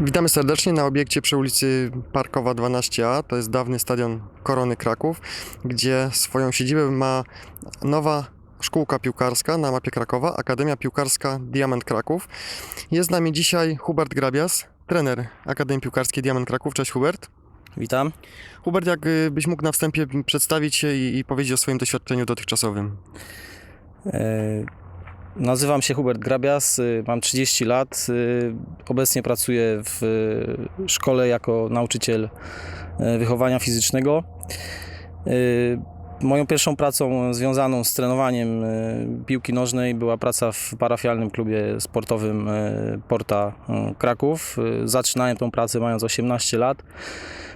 Witamy serdecznie na obiekcie przy ulicy Parkowa 12A. To jest dawny stadion Korony Kraków, gdzie swoją siedzibę ma nowa szkółka piłkarska na mapie Krakowa, Akademia Piłkarska Diament Kraków. Jest z nami dzisiaj Hubert Grabias, trener Akademii Piłkarskiej Diament Kraków. Cześć Hubert. Witam. Hubert, jakbyś mógł na wstępie przedstawić się i, i powiedzieć o swoim doświadczeniu dotychczasowym. E, Nazywam się Hubert Grabias, y, mam 30 lat. y, Obecnie pracuję w y, szkole jako nauczyciel wychowania fizycznego. Moją pierwszą pracą związaną z trenowaniem piłki nożnej była praca w parafialnym klubie sportowym Porta Kraków. Zaczynałem tą pracę mając 18 lat.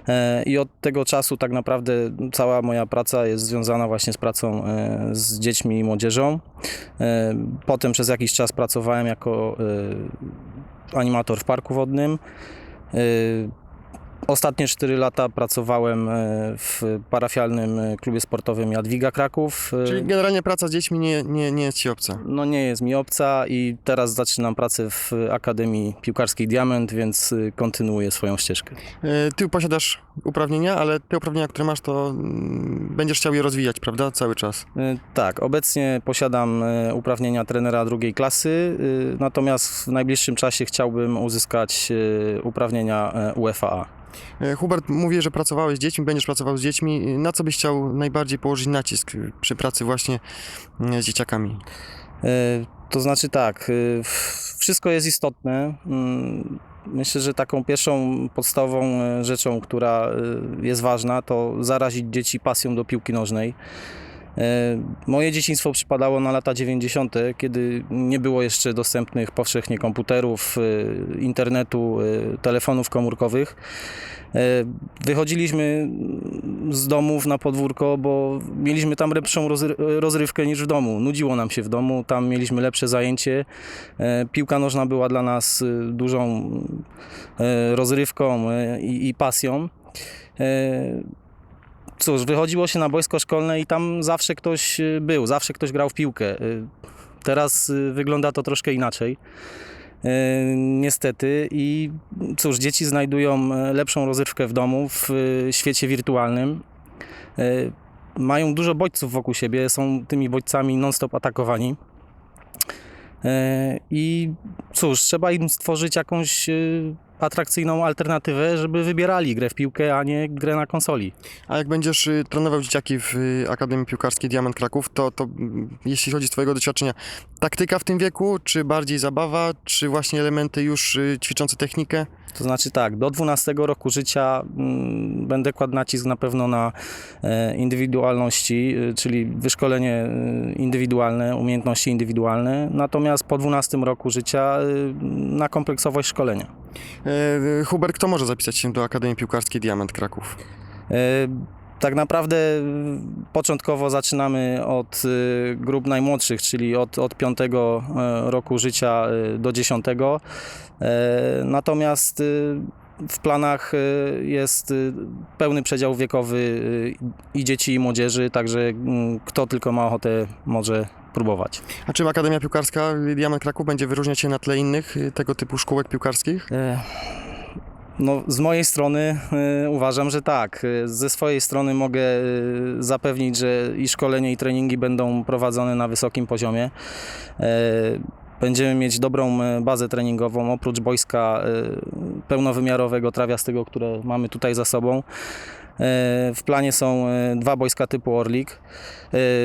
E, I od tego czasu tak naprawdę cała moja praca jest związana właśnie z pracą e, z dziećmi i młodzieżą. E, Potem przez jakiś czas pracowałem jako animator w parku wodnym. Ostatnie 4 lata pracowałem e, w parafialnym e, klubie sportowym Jadwiga Kraków. E, Czyli generalnie praca z dziećmi nie, nie, nie jest Ci obca. No nie jest mi obca i teraz zaczynam pracę w Akademii Piłkarskiej Diament, więc kontynuuję swoją ścieżkę. Ty posiadasz uprawnienia, ale te uprawnienia, które masz, to mm, będziesz chciał je rozwijać, prawda? Cały czas. Tak, obecnie posiadam uprawnienia trenera drugiej klasy, natomiast w najbliższym czasie chciałbym uzyskać uprawnienia. E, Hubert, mówię, że pracowałeś z dziećmi, będziesz pracował z dziećmi. Na co byś chciał najbardziej położyć nacisk przy pracy właśnie y, z dzieciakami? To znaczy tak, wszystko jest istotne. Mm, Myślę, że taką pierwszą podstawową rzeczą, która jest ważna, to zarazić dzieci pasją do piłki nożnej. Y, Moje dzieciństwo przypadało na lata 90., kiedy nie było jeszcze dostępnych powszechnie komputerów, y, internetu, y, telefonów komórkowych. Wychodziliśmy z domów na podwórko, bo mieliśmy tam lepszą rozry- rozrywkę niż w domu. Nudziło nam się w domu, tam mieliśmy lepsze zajęcie. E, Piłka nożna była dla nas dużą e, rozrywką e, i pasją. Cóż, wychodziło się na boisko szkolne i tam zawsze ktoś y, był, zawsze ktoś grał w piłkę. Y, Teraz y, wygląda to troszkę inaczej. Niestety i cóż, dzieci znajdują e, lepszą rozrywkę w domu, w świecie wirtualnym. E, Mają dużo bodźców wokół siebie, są tymi bodźcami non-stop atakowani. E, I cóż, trzeba im stworzyć jakąś atrakcyjną alternatywę, żeby wybierali grę w piłkę, a nie grę na konsoli. A jak będziesz y, trenował dzieciaki w y, Akademii Piłkarskiej Diament Kraków, to, to mm, jeśli chodzi z Twojego doświadczenia, taktyka w tym wieku, czy bardziej zabawa, czy właśnie elementy już y, ćwiczące technikę? To znaczy tak, do 12 roku życia mm, będę kładł nacisk na pewno na e, indywidualności, y, czyli wyszkolenie y, indywidualne, umiejętności indywidualne, natomiast po 12 roku życia na kompleksowość szkolenia. E, Hubert, kto może zapisać się do Akademii Piłkarskiej Diament Kraków? E, Tak naprawdę y, początkowo zaczynamy od y, grup najmłodszych, czyli od, od 5 roku życia y, do 10. E, Natomiast y, w planach jest pełny przedział wiekowy i dzieci, i młodzieży, także mm, kto tylko ma ochotę, może próbować. A czy Akademia Piłkarska Diament Kraków będzie wyróżniać się na tle innych tego typu szkółek piłkarskich? No, z mojej strony e, uważam, że tak. E, Ze swojej strony mogę e, zapewnić, że i szkolenie, i treningi będą prowadzone na wysokim poziomie. E, Będziemy mieć dobrą e, bazę treningową, oprócz boiska e, pełnowymiarowego, trawiastego, które mamy tutaj za sobą. W planie są dwa boiska typu Orlik.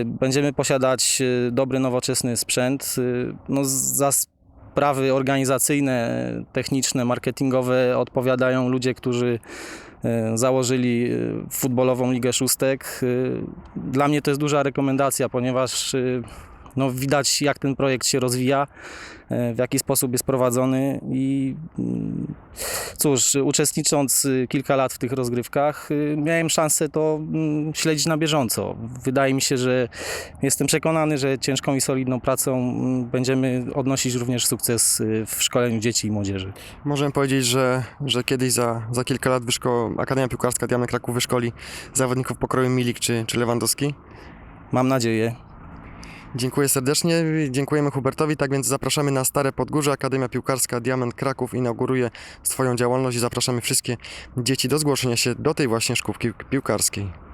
Będziemy posiadać dobry, nowoczesny sprzęt. No, sprawy organizacyjne, techniczne, marketingowe odpowiadają ludzie, którzy e, założyli e, futbolową Ligę Szóstek. E, Dla mnie to jest duża rekomendacja, ponieważ no, widać jak ten projekt się rozwija, e, w jaki sposób jest prowadzony i mm, cóż, uczestnicząc y, kilka lat w tych rozgrywkach, y, miałem szansę to mm, śledzić na bieżąco. Wydaje mi się, że jestem przekonany, że ciężką i solidną pracą mm, będziemy odnosić również sukces y, w szkoleniu dzieci i młodzieży. Możemy powiedzieć, że, że kiedyś za, za kilka lat wyszko, Akademia Piłkarska Diament Kraków wyszkoli zawodników pokroju Milik czy, czy Lewandowski. Mam nadzieję. Dziękuję serdecznie, dziękujemy Hubertowi. Tak więc zapraszamy na Stare Podgórze. Akademia Piłkarska Diament Kraków inauguruje swoją działalność i zapraszamy wszystkie dzieci do zgłoszenia się do tej właśnie szkółki piłkarskiej.